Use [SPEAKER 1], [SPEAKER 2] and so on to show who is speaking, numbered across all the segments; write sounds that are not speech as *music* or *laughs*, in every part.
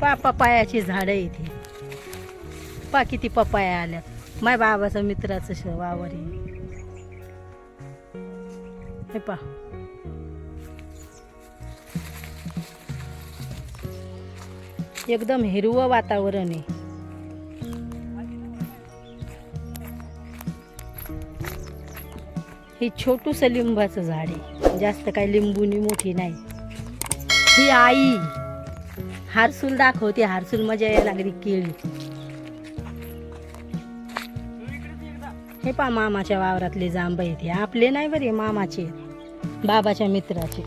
[SPEAKER 1] पा पपायाची झाडं इथे. पा किती पपाया आल्यात. माय बाबाचं मित्राचं श वावर आहे. हे पा. एकदम हिरवं वातावरण आहे. हे छोटूस लिंबाचं झाड आहे. जास्त काही लिंबूनी मोठी नाही. ही आई. हारसूल दाखवते हारसूल मजा यायला लागली केळी. हे पा मामाच्या वावरातले जांब येते हे. आपले नाही बरे मामाचे बाबाच्या मित्राचे.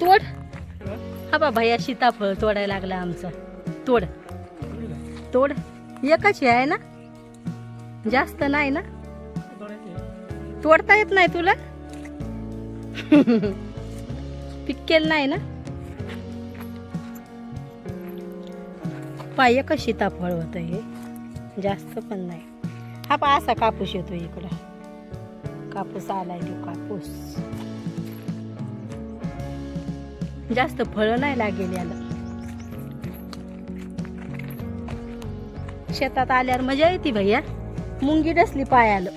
[SPEAKER 1] तोड. हा बा भैया सीताफळ तोडायला लागला आमचं. तोड. तोड. एकच आहे ना? जास्त नाही ना? तोडता येत नाही तुला? *laughs* पिक्केल नाही ना? पाय एकच सीताफळ होतं हे? जास्त पण नाही. हा पा असा कापूस येतो इकडं. कापूस आलाय तो कापूस. जास्त फळं नाही लागेल याला. शेतात आल्यावर मजा येते भैया. मुंगी डसली पायाला.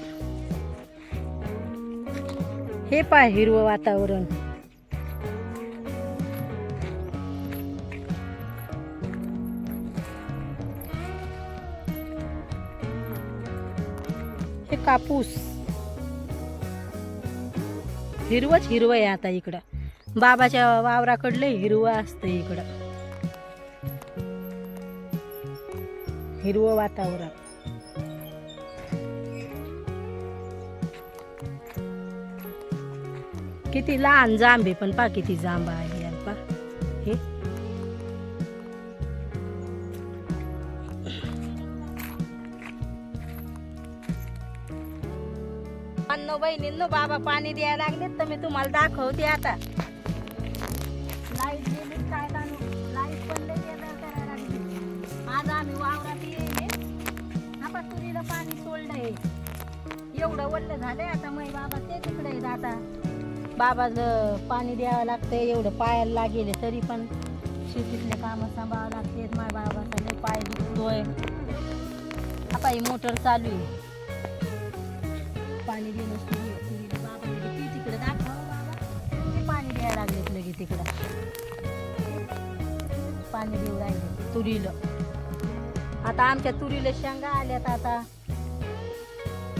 [SPEAKER 1] हे पाय हिरवं वातावरण. हे कापूस. हिरवच हिरवं आहे आता इकडं. बाबाच्या वावराकडलं हिरवं असतं इकडं. हिरवं वातावरण. किती लहान जांब आहे पण पा किती जांब आहे यार पा हे बहिणींनो बाबा पाणी द्यायला लागलेत तर मी तुम्हाला दाखवते आता. लाइट गेली काय लाइट पण लई करायला लागली. आज आम्ही वावरात येईल. आपण तुरीला पाणी सोडलंय एवढं वल्ल झालंय आता मै बाबा ते तिकडे आता बाबाचं पाणी द्यावं लागतंय एवढं पायाला लागेल तरी पण. शेतीतले कामं सांभाळावं लागते माय बाबाचा लय पाय दुखतोय. आता ही मोटर चालू आहे. पाणी दिलं सुरू आहे बाबा म्हणे, "ती तिकडे दाखव बाबा. पाणी द्यायला लागलेत लगे तिकडं पाणी देऊ राहिले तुरीला. आता आमच्या तुरीला शेंगा आल्यात आता.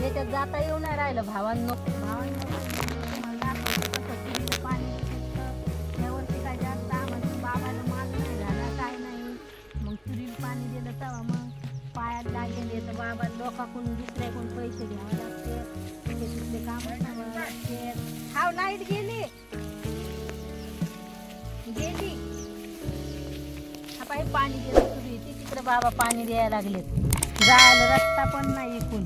[SPEAKER 1] याच्यात जाता येऊ नाही राहिलं भावांनो. भावांनो तुम्हाला पाणी देतं. यावर्षी काय जास्त आम्हाला बाबाला माल नाही झाला काय नाही. मग तुरीला पाणी दिलं तेव्हा मग पायात लागेल तर बाबा लोकांकडून पाणी दिलं तुरी ती तिकडे बाबा पाणी द्यायला लागलेत जायला रस्ता पण नाही इकून.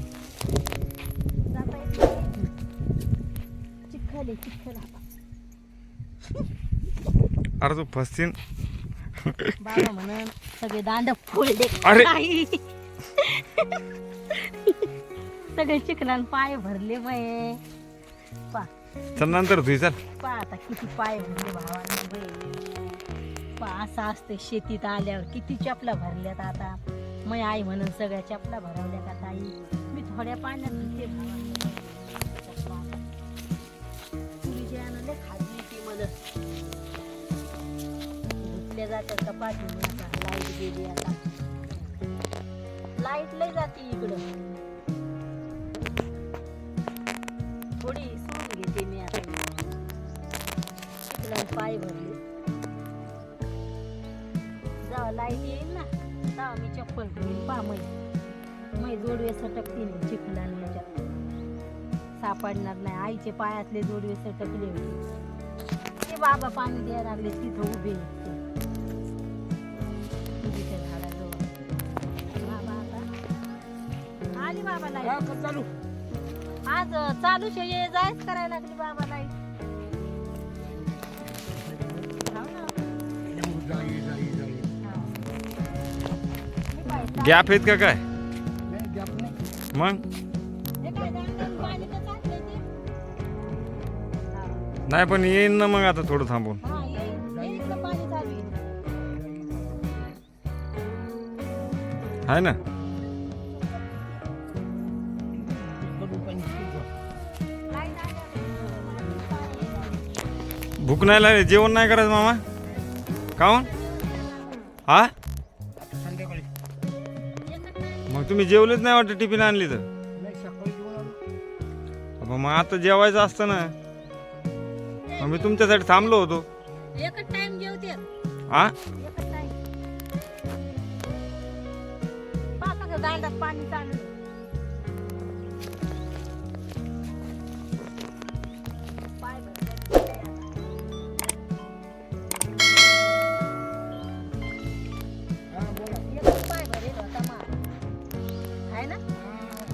[SPEAKER 1] जाता येत नाही. इथून. चिखल आहे चिखल
[SPEAKER 2] अरे तू फसतीन
[SPEAKER 1] बाबा म्हणून सगळे दांड फोडले
[SPEAKER 2] अरे!
[SPEAKER 1] सगळे चिखलान पाय भरले मये पा.
[SPEAKER 2] चल नंतर तुझी चल.
[SPEAKER 1] पा आता किती पाय भरले भावाने बाई. असं असते शेतीत आल्यावर. किती चपला भरल्यात आता. मग आई म्हणून सगळ्या चपला भरवल्या का ताई मी थोड्या पाण्यात धुते आणले खाजली ती मला धुतल्या जातात कपाटी पाठी आता. लाइट गेली आता. लाइट लय जाते इकडं. लाइट येईल ना चप्पल मै. मै जोडवे सटकते नाही चिखलान याच्यात सापडणार नाही आईचे पायातले जोडवे सटकले होते. ते बाबा पाणी द्यायला लागले तिथं उभे झाडाजवळ. बाबा आता. आली बाबा लाइट
[SPEAKER 2] चालू
[SPEAKER 1] आज ये जायच करायला लागली बाबा लाइट हाव ना.
[SPEAKER 2] गॅप आहेत का काय? मग? नाही पण येईन ना मग आता थोडं थांबून.
[SPEAKER 1] आहे
[SPEAKER 2] ना भूक नाही लागली जेवण नाही करायचं मामा? काऊन हा? मग तुम्ही जेवलेच नाही वाटतं टिफिन आणली तर?
[SPEAKER 3] नाही सकाळी जेवण आलो.
[SPEAKER 2] अबा, मग आता जेवायचं असतं ना. मग मी तुमच्यासाठी थांबलो होतो.
[SPEAKER 1] एकच टाइम जेवते.
[SPEAKER 2] हा
[SPEAKER 1] एकच टाइम पाकाचं दांडात पाणी चाललं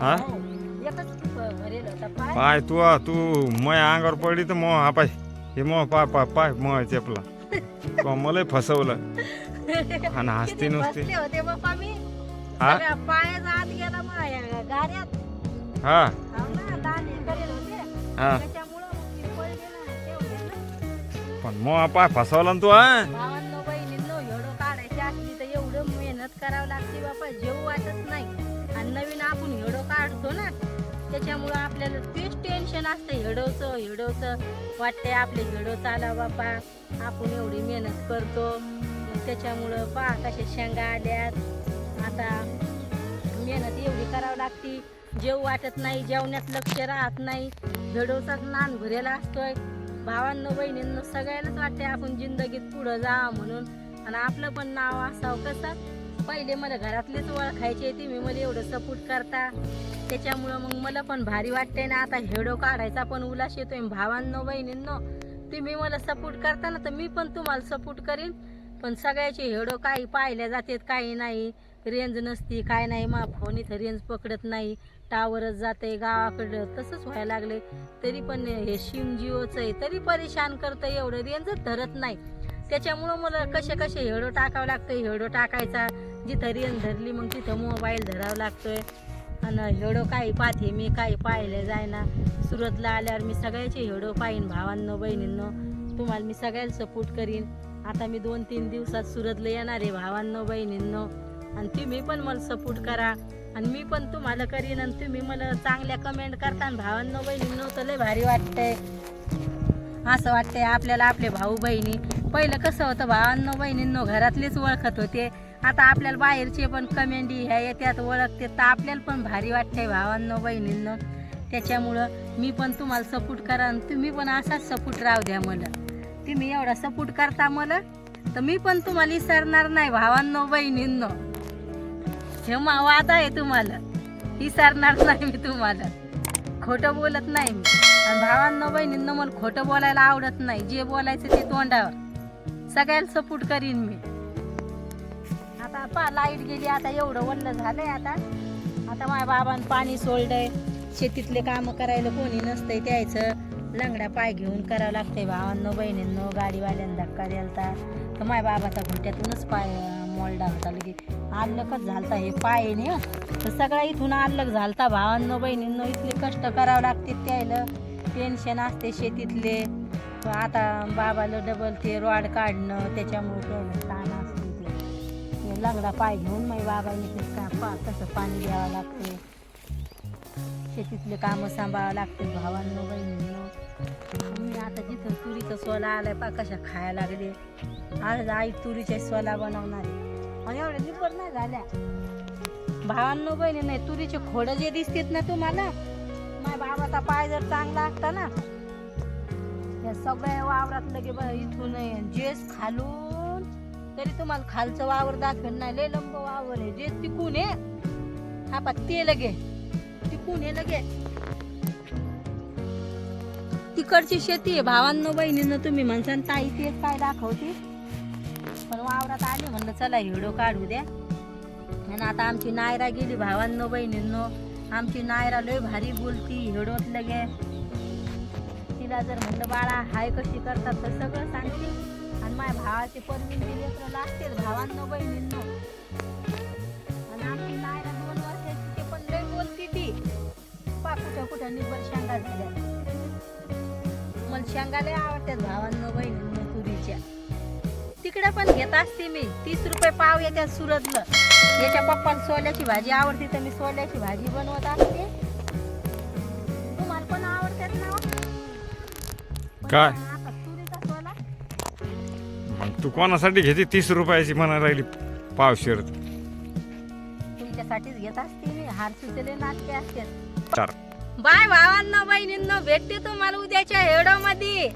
[SPEAKER 3] हा?
[SPEAKER 1] पाय
[SPEAKER 2] तू तू मय अंगावर पडली तर मग हा पाय हे मग पाय पाय पाय मग चेपला. *laughs* मला फसवलं. आणि हसती नुसती. हा? हा?
[SPEAKER 1] हो
[SPEAKER 2] हा पण मग पाय फसवला ना तू हा?
[SPEAKER 1] एवढं मेहनत करावं लागते बापा जेव त्याच्यामुळं आपल्याला तेच टेन्शन असतं. हेडोचं हेडोचं वाटतंय आपले हेडो चाला बापा. आपण एवढी मेहनत करतो. त्याच्यामुळं पहा कशा शेंगा आल्यात. आता मेहनत एवढी करावं लागती. जेव वाटत नाही जेवण्यात लक्ष राहत नाही. हेडोचाच नान भरेला असतोय. भावांना बहिणींना सगळ्यांनाच वाटते आपण जिंदगीत पुढं जा म्हणून. आणि आपलं पण नाव असावं कसं? पहिले मला घरातलेच ओळखायचे मी मला एवढं सपोर्ट करता. त्याच्यामुळं मग मला पण भारी वाटते ना. आता हेडो काढायचा पण उल्हास येतोय. भावांनो बहिणींनो तुम्ही मला सपोर्ट करता ना तर मी पण तुम्हाला सपोर्ट करीन. पण सगळ्याचे हेडो काही पाहिल्या जातात काही नाही. रेंज नसती काय नाही. मा फोन इथं रेंज पकडत नाही. टावरच जाते गावाकडं. तसंच व्हायला लागले तरी पण हे शिम जिओचं आहे. तरी परेशान करतं एवढं. रेंजच धरत नाही. त्याच्यामुळं मला कसे कसे हेडो टाकावं लागतं हेडो टाकायचा. जिथं रेंज धरली मग तिथं मोबाईल धरावा लागतोय. आणि हेडो काही पाहते मी काही पाहिले जायना सुरतला आल्यावर मी सगळ्याचे हेडो पाहीन भावांनो बहिणींनो. तुम्हाला मी सगळ्याला सपोर्ट करीन. आता मी दोन तीन दिवसात सुरतला येणार आहे भावांनो बहिणींनो. आणि तुम्ही पण मला सपोर्ट करा. आणि मी पण तुम्हाला करीन आणि तुम्ही मला चांगल्या कमेंट करता आणि भावांनो बहिणींनो तर लय भारी वाटतंय. असं वाटतंय आपल्याला आपले भाऊ बहिणी पहिलं कसं होतं भावांनो बहिणींनो घरातलेच ओळखत होते. आता आपल्याला बाहेरचे पण कमेंडी ह्या येत्यात ओळखते तर आपल्याला पण भारी वाटतंय भावांनो बहिणींनो. त्याच्यामुळं मी पण तुम्हाला सपोर्ट करा आणि तुम्ही पण असाच सपोर्ट राहू द्या मला. तुम्ही एवढा सपोर्ट करता मला तर मी पण तुम्हाला विसरणार नाही भावांनो बहिणींनो. हे मा वादा आहे तुम्हाला. विसरणार नाही मी तुम्हाला. खोटं बोलत नाही मी. आणि भावांनो बहिणींनो मला खोटं बोलायला आवडत नाही. जे बोलायचं ते तोंडावर. सगळ्याला सपोर्ट करीन मी. आता पा लाइट गेली आता एवढं वल्ल झालंय आता. आता माझ्या बाबांनी पाणी सोडलंय. शेतीतले काम करायला कोणी नसतंय त्यायचं लंगडा पाय घेऊन करावं लागतंय भावांनो बहिणींनो गाडीवाल्यांना धक्का द्यालता तर माझ्या बाबाचा घुट्यातूनच पाय मोलडा होता लगे आल्लकच झालता हे पायने तर सगळा इथून आल्लक झालता भावांनो बहिणींनो इथले कष्ट करावं लागते त्यायला. टेन्शन असते शेतीतले. आता बाबाला डबल ते रॉड काढणं त्याच्यामुळे ताणा असते लंगडा पाय घेऊन मग बाबांनी ते का पा तसं पाणी द्यावं लागते. शेतीतले कामं सांभाळावं लागते भावांनो बहिणींनो. मी आता जिथं तुरीचं सोला आलाय पा कशा खायला लागले. आज आई तुरीच्या सोला बनवणार आहे. आणि एवढ्या निपर नाही झाल्या. भावांनो बहिणी नाही तुरीचे खोडं जे दिसतात ना तुम्हाला माझ्या बाबाचा पाय जर चांगला असता ना या सगळ्या वावरात लगे इथून जेच जेस खालून तरी तुम्हाला खालचं वावर दाखवेल नाही लय लंब वावर आहे. जे तिकून आहे हा पा ते लगे. तिकून आहे लगे. तिकडची शेती आहे भावांनो बहिणीनं तुम्ही म्हणसान ताई ते काय दाखवते? पण वावरात आले म्हणलं चला हिडो काढू द्या. आणि आता आमची नायरा गेली भावांनो बहिणींनो. आमची नायरा लय भारी बोलती हिडोत लगे. तिला जर म्हणलं बाळा हाय कशी करतात? तर सगळं सांगते. आणि माझ्या भावाचे परमिन लेकरं लागतेच भावांनो बहिणींनो. आणि आमची नायरा दोन वर्षाची ते पण लय बोलती ती. पाकुच्या कुठं निबर शेंगा झाल्या मला शेंगा लय आवडतात भावांनो बहिणींनो तुरीच्या. ती इकडे पण घेत असते मी. तीस रुपये पाव येत्या सुरतलं याच्या पप्पाला सोल्याची भाजी आवडते तर मी सोल्याची भाजी बनवत असते. तुम्हाला पण आवडतात ना हो?
[SPEAKER 2] काय? तू कोणासाठी घेते? तीस रुपयाची म्हणा राहिली पावशेर
[SPEAKER 1] तुमच्यासाठीच घेत असते मी. हार सुचले नाटके असतात.
[SPEAKER 2] चार.
[SPEAKER 1] बाय भावांना बहिणींना भेटते तुम्हाला उद्याच्या हेडो मध्ये